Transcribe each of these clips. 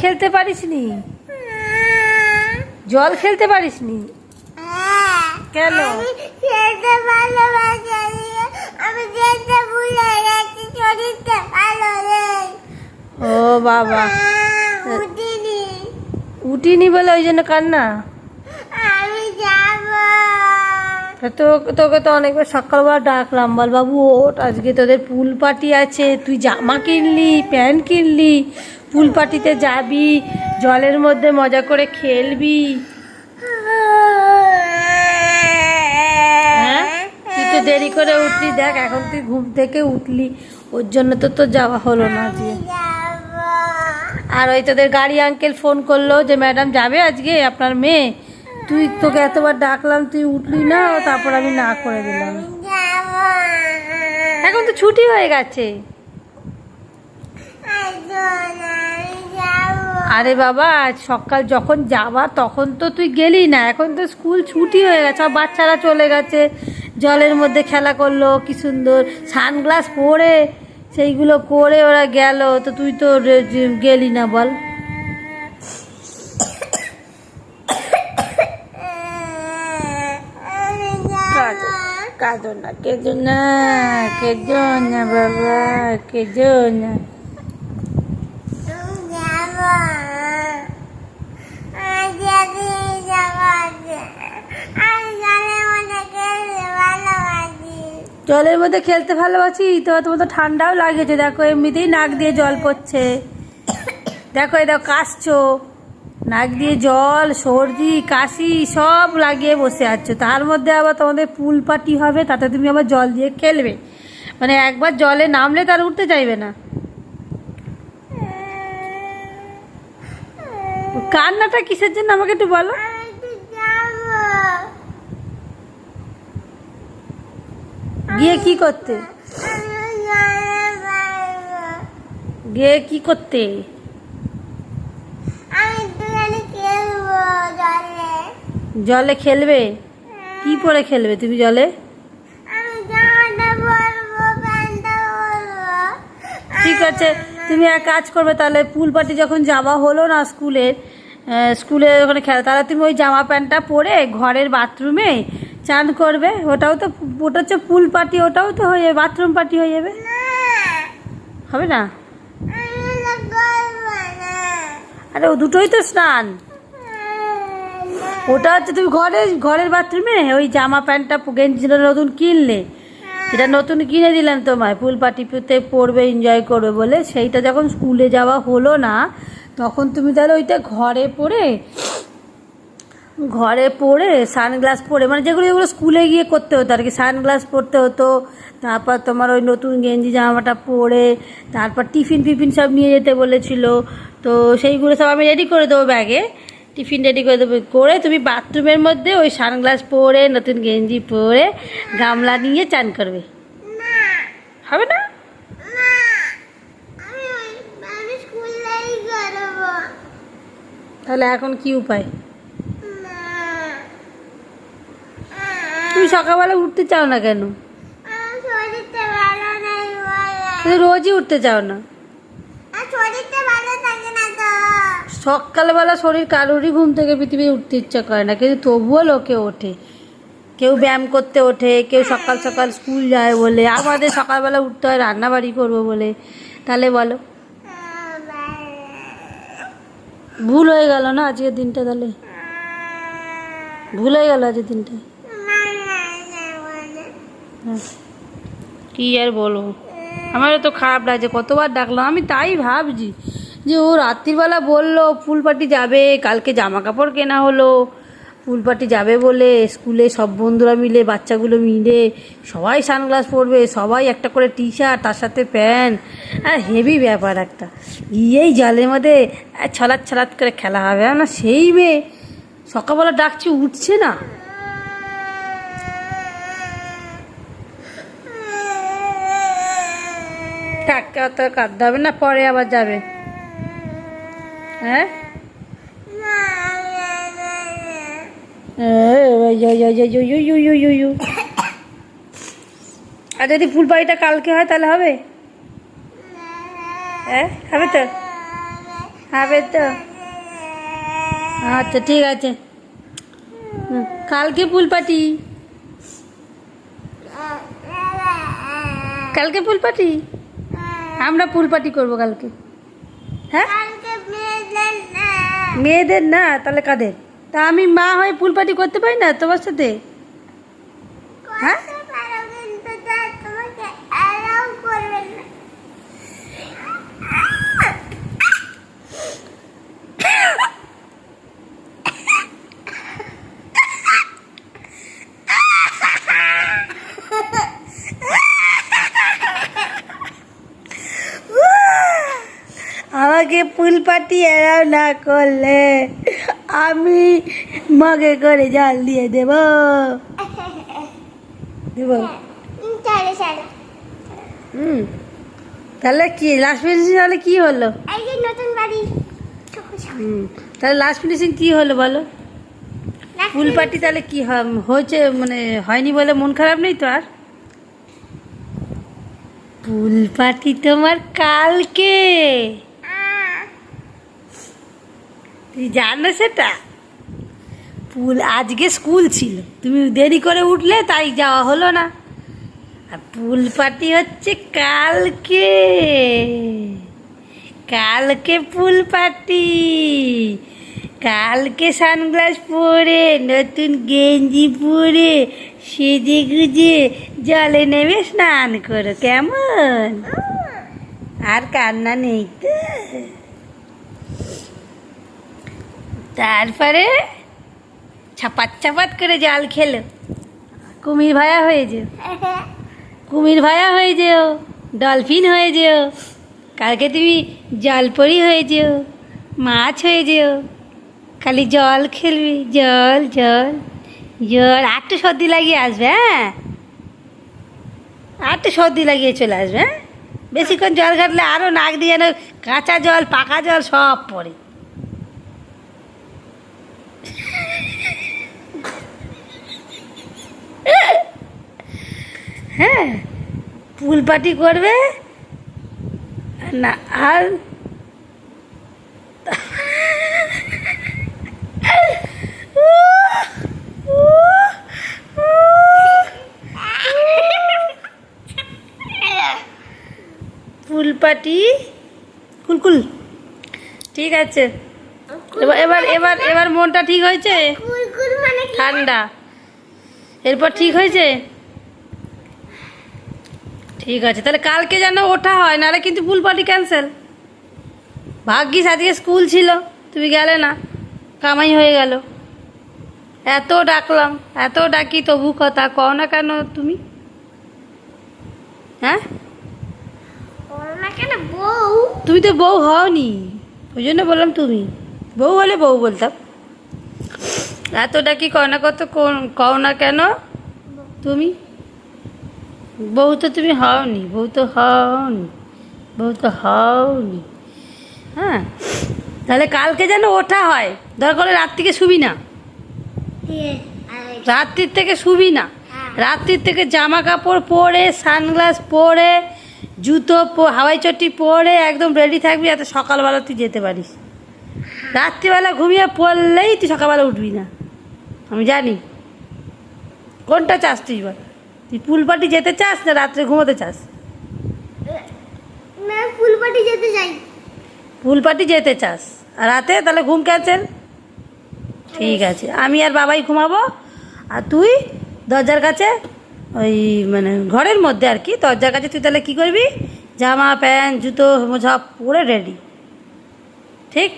খেলতে পারিসনি জল খেলতে পারিসনি কেন? খেলতে আমি যেতে ভুলে গেছি শরীরটা ভালো নেই। ও বাবা। উঠিনি। উঠিনি বলে ওই জন্য কান্না? আমি যাব। তো তোকে তো অনেকবার সকালবেলা ডাকলাম বল বাবু ওঠ আজকে তোদের পুল পার্টি আছে তুই জামা কিনলি প্যান্ট কিনলি পুল পার্টিতে যাবি, জলের মধ্যে মজা করে খেলবি। হ্যাঁ? তুই তো দেরি করে উঠলি, দেখ এখন তুই ঘুম থেকে উঠলি। ওর জন্য তো তো যাওয়া হলো না যাব আর ওই তোদের গাড়ি আঙ্কেল ফোন করল যে, ম্যাডাম, যাবে আজকে আপনার মেয়ে? তুই তোকে এতবার ডাকলাম, তুই উঠলি না, তারপর আমি না করে দিলাম। এখন তো ছুটি হয়ে গেছে। আরে বাবা আজ সকাল যখন যাবা তখন তো তুই গেলি না। এখন তো স্কুল ছুটি হয়ে গেছে সব বাচ্চারা চলে গেছে। জলের মধ্যে খেলা করল কি সুন্দর। সানগ্লাস পরে সেইগুলো করে ওরা গেল। তো তুই তো গেলি না বল। কাঁদো না কেঁদো না কেঁদো না বাবা কেঁদো না যাব আজ আমি যাব আমি জলের মধ্যে খেলতে ভালোবাসি জলের মধ্যে খেলতে ভালোবাসি, তো তোমার তো ঠান্ডাও লাগেছে দেখো, এমনিতেই নাক দিয়ে জল পড়ছে। দেখো, এই দেখো, কাশছো। নাক দিয়ে জল, সর্দি, কাশি সব লাগিয়ে বসে আছো। তার মধ্যে আবার তোমাদের পুল পাটি হবে, তাতে তুমি আবার জল দিয়ে খেলবে। মানে একবার জলে নামলে তার উঠতে চাইবে না। কান্নাটা কিসের জন্য আমাকে একটু বলো আমি তো যাব গিয়ে কি করতে? গিয়ে কি করতে? জলে খেলবে? কি পরে খেলবে তুমি জলে? ঠিক আছে, তুমি এক কাজ করবে, তাহলে পুল পার্টি যখন যাওয়া হলো না স্কুলের স্কুলে ওখানে খেলা, তাহলে তুমি ওই জামা প্যান্টটা পরে ঘরের বাথরুমে চান করবে ওটাও তো ওটা হচ্ছে পুল পার্টি ওটাও তো হয়ে যাবে বাথরুম পার্টি হয়ে যাবে? হবে না? আরে ও দুটোই তো স্নান। ওটা হচ্ছে তুমি ঘরে ঘরের বাথরুমে? ওই জামা প্যান্টটা গেঞ্জিটা নতুন কিনলে এটা নতুন কিনে দিলাম তোমায় ফুল পাটিতে পড়বে এনজয় করবে বলে সেইটা যখন স্কুলে যাওয়া হলো না তখন তুমি তাহলে ওইটা ঘরে পরে ঘরে পরে সানগ্লাস পরে মানে যেগুলো যেগুলো স্কুলে গিয়ে করতে হতো আর কি সানগ্লাস পরতে হতো তারপর তোমার ওই নতুন গেঞ্জি জামাটা পরে তারপর টিফিন ফিফিন সব নিয়ে যেতে বলেছিল তো সেইগুলো সব আমি রেডি করে দেবো ব্যাগে টিফিন রেডি করে দেবো করে তুমি বাথরুমের মধ্যে ওই সানগ্লাস পরে নতুন গেঞ্জি পরে গামলা নিয়ে চান করবে। হবে না? তাহলে এখন কি উপায় না তুমি সকালবেলা উঠতে চাও না কেন? রোজই উঠতে চাও না? সকালবেলা শরীর কারোরই ঘুম থেকে পৃথিবী উঠতে ইচ্ছা করে না, কিন্তু তবুও লোকে ওঠে। কেউ ব্যায়াম করতে ওঠে, কেউ সকাল সকাল স্কুল যায় বলে, আমাদের সকালবেলা উঠতে হয় রান্না বাড়ি করব বলে। তাহলে বলো। ভুল হয়ে গেল না আজকের দিনটা তাহলে? ভুল হয়ে গেল আজকের দিনটা। কি আর বলব আমারও তো খারাপ লাগছে, কতবার ডাকলাম, আমি তাই ভাবছি যে ও রাত্রিবেলা বলল ফুল পার্টি যাবে, কালকে জামা কাপড় কেনা হলো। ফুল পার্টি যাবে বলে স্কুলে সব বন্ধুরা মিলে, বাচ্চাগুলো মিলে, সবাই সানগ্লাস পরবে, সবাই একটা করে টি শার্ট তার সাথে প্যান্ট। আর হেভি ব্যাপার একটা। গিয়েই জলের মধ্যে ছলাৎ ছলাৎ করে খেলা হবে না সেই মেয়ে সকালবেলা ডাকছি, উঠছে না। কে অত কাঁদতে হবে না, পরে আবার যাবে। হ্যাঁ? আর যদি ফুলবাড়িটা কালকে হয় তাহলে হবে? হ্যাঁ? হবে তো? হবে তো? আচ্ছা ঠিক আছে। কালকে ফুলপাটি কালকে ফুলপাটি আমরা পুল পার্টি করব কালকে। হ্যাঁ? মেয়েদের না, তাহলে কাদের? তা আমি মা হয়ে পুল পার্টি করতে পারি না তোমার সাথে? হ্যাঁ করতে পারো কিন্তু তা তোমাকে অ্যালাউ করবে না আমাকে ফুল পাটি এরাও না করলে আমি মগে করে জল দিয়ে দেব। দেব। হুম, তাহলে কি লাস্ট ফিনিশিং তাহলে কি হলো? নতুন বাড়ি। হুম তাহলে লাস্ট ফিনিশিং কি হলো বলো? ফুল পাটি তাহলে কি হয়- হয়েছে মানে হয়নি বলে মন খারাপ নেই তো আর? ফুল পাটি তোমার কালকে। জানো সেটা? ফুল আজকে স্কুল ছিল। তুমি দেরি করে উঠলে তাই যাওয়া হলো না। আর ফুল পাটি হচ্ছে কালকে। কালকে ফুল পার্টি কালকে সানগ্লাস পরে, নতুন গেঞ্জি পরে, সেজে গুজে জলে নেমে স্নান করো, কেমন? আর কান্না নেই তো। তারপরে ছাপাত ছাপাত করে জাল খেলো। কুমির ভায়া হয়ে যেও। কুমির ভায়া হয়ে যেও, ডলফিন হয়ে যেও, কালকে তুমি জলপরি হয়ে যেও, মাছ হয়ে যেও, খালি জল খেলবি, জল জল জল। একটু সর্দি লাগিয়ে আসবে হ্যাঁ? একটু সর্দি লাগিয়ে চলে আসবে হ্যাঁ? বেশিক্ষণ জল ঘাটলে আরও নাক দিয়ে কাঁচা জল, পাকা জল সব পড়ে। হ্যাঁ পুল পার্টি করবে? না আর ফুল পাটি কুলকুল। ঠিক আছে। এবার এবার এবার এবার মনটা ঠিক হয়েছে? কুলকুল মানে কি? ঠান্ডা। এরপর ঠিক হয়েছে? ঠিক আছে তাহলে কালকে যেন ওঠা হয় নাহলে কিন্তু ফুল পার্টি ক্যান্সেল ভাগ্যিস আজকে স্কুল ছিল তুমি গেলে না কামাই হয়ে গেল। এত ডাকলাম এত ডাকি তবু কথা কও না কেন তুমি? হ্যাঁ? ওর না কেন বউ। তুমি তো বউ হওনি ওই জন্য বললাম তুমি। বউ হলে বউ বলতাম। এত কি কও না কত কও না কেন? তুমি? বউ তো তুমি হওনি, বউ তো হওনি, বউ তো হওনি। হ্যাঁ? তাহলে কালকে যেন ওঠা হয়, দরকার হলে রাত থেকে শুবি না। রাত্রির থেকে শুবি না। রাত্রির থেকে জামা কাপড় পরে, সানগ্লাস পরে, জুতো হাওয়াই চটি পরে, একদম রেডি থাকবি এত সকালবেলা তুই যেতে পারিস। রাত্রিবেলা ঘুমিয়ে পড়লেই তুই সকালবেলা উঠবি না। আমি জানি। কোনটা চাস তুই বল। তুই পুল পাটি যেতে চাস না রাত্রে ঘুমোতে চাস? না ফুলবাটি যেতে চাই। যেতে চাস। আর রাতে? তাহলে ঘুম ক্যান্সেল ঠিক আছে। আমি আর বাবাই ঘুমাবো। আর তুই দরজার কাছে ওই মানে ঘরের মধ্যে আর কি দরজার কাছে তুই তাহলে কী করবি? জামা প্যান্ট জুতো সব পরে রেডি ঠিক?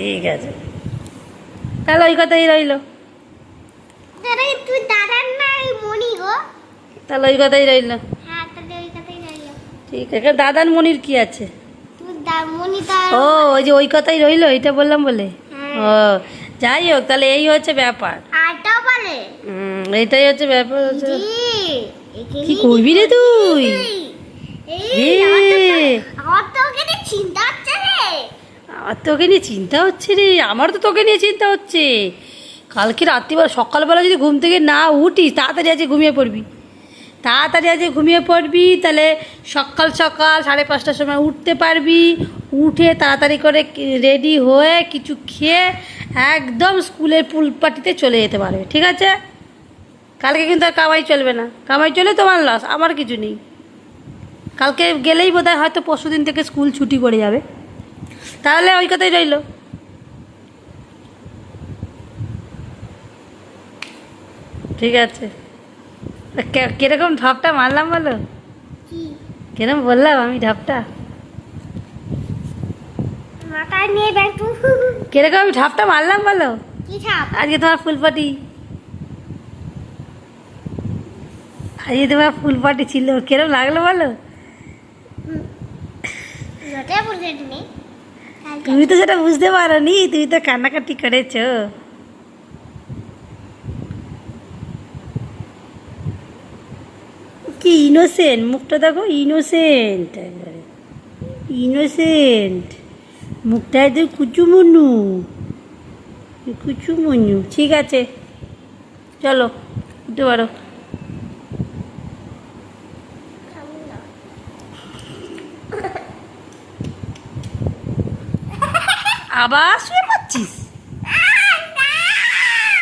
ঠিক আছে। তাহলে ওই কথাই রইল। দাদা তুই দাদার না এই মনি গো। তাহলে ওই কথাই রইল। হ্যাঁ তাহলে ওই কথাই রইল। ঠিক আছে দাদার মনির কি আছে? তুই দা মনি তার ও ওই যে ওই কথাই রইল এটা বললাম বলে? হ্যাঁ। ও যাই হোক তাহলে এই হচ্ছে ব্যাপার। আরটাও বলে? হুম, এইটাই হচ্ছে ব্যাপার হচ্ছে কি করবি রে তুই? চিন্তা হচ্ছে রে। আমার তোকে নিয়ে চিন্তা হচ্ছে রে আমার তো তোকে নিয়ে চিন্তা হচ্ছে। কালকে রাত্রিবেলা, সকালবেলা যদি ঘুম থেকে না উঠিস, তাড়াতাড়ি আছে ঘুমিয়ে পড়বি। তাড়াতাড়ি আজকে ঘুমিয়ে পড়বি, তাহলে সকাল সকাল সাড়ে পাঁচটার সময় উঠতে পারবি। উঠে তাড়াতাড়ি করে রেডি হয়ে কিছু খেয়ে একদম স্কুলের পুল পার্টিতে চলে যেতে পারবে, ঠিক আছে? কালকে কিন্তু আর কামাই চলবে না। কামাই চলে তোমার লস আমার কিছু নেই। কালকে গেলেই বোধহয় হয়তো পরশু দিন থেকে স্কুল ছুটি করে যাবে। তাহলে ওই কথাই রইল। ঠিক আছে। কীরকম ঢপটা মারলাম বলো? কি? কীরকম বললাম আমি ঢপটা? কীরকম আমি ঢপটা মারলাম বলো? আজকে তোমার ফুল পার্টি আজকে তোমার ফুল পার্টি ছিল কীরকম লাগল বলো? তুমি তো সেটা বুঝতে পারো নি তুমি তো কান্নাকাটি করেছ। কি ইনোসেন্ট মুখটা দেখো ইনোসেন্ট একবারে ইনোসেন্ট মুখটা একদম কুচুমুনু। কুচুমুনু, ঠিক আছে। চলো, উঠতে পারো। Abraço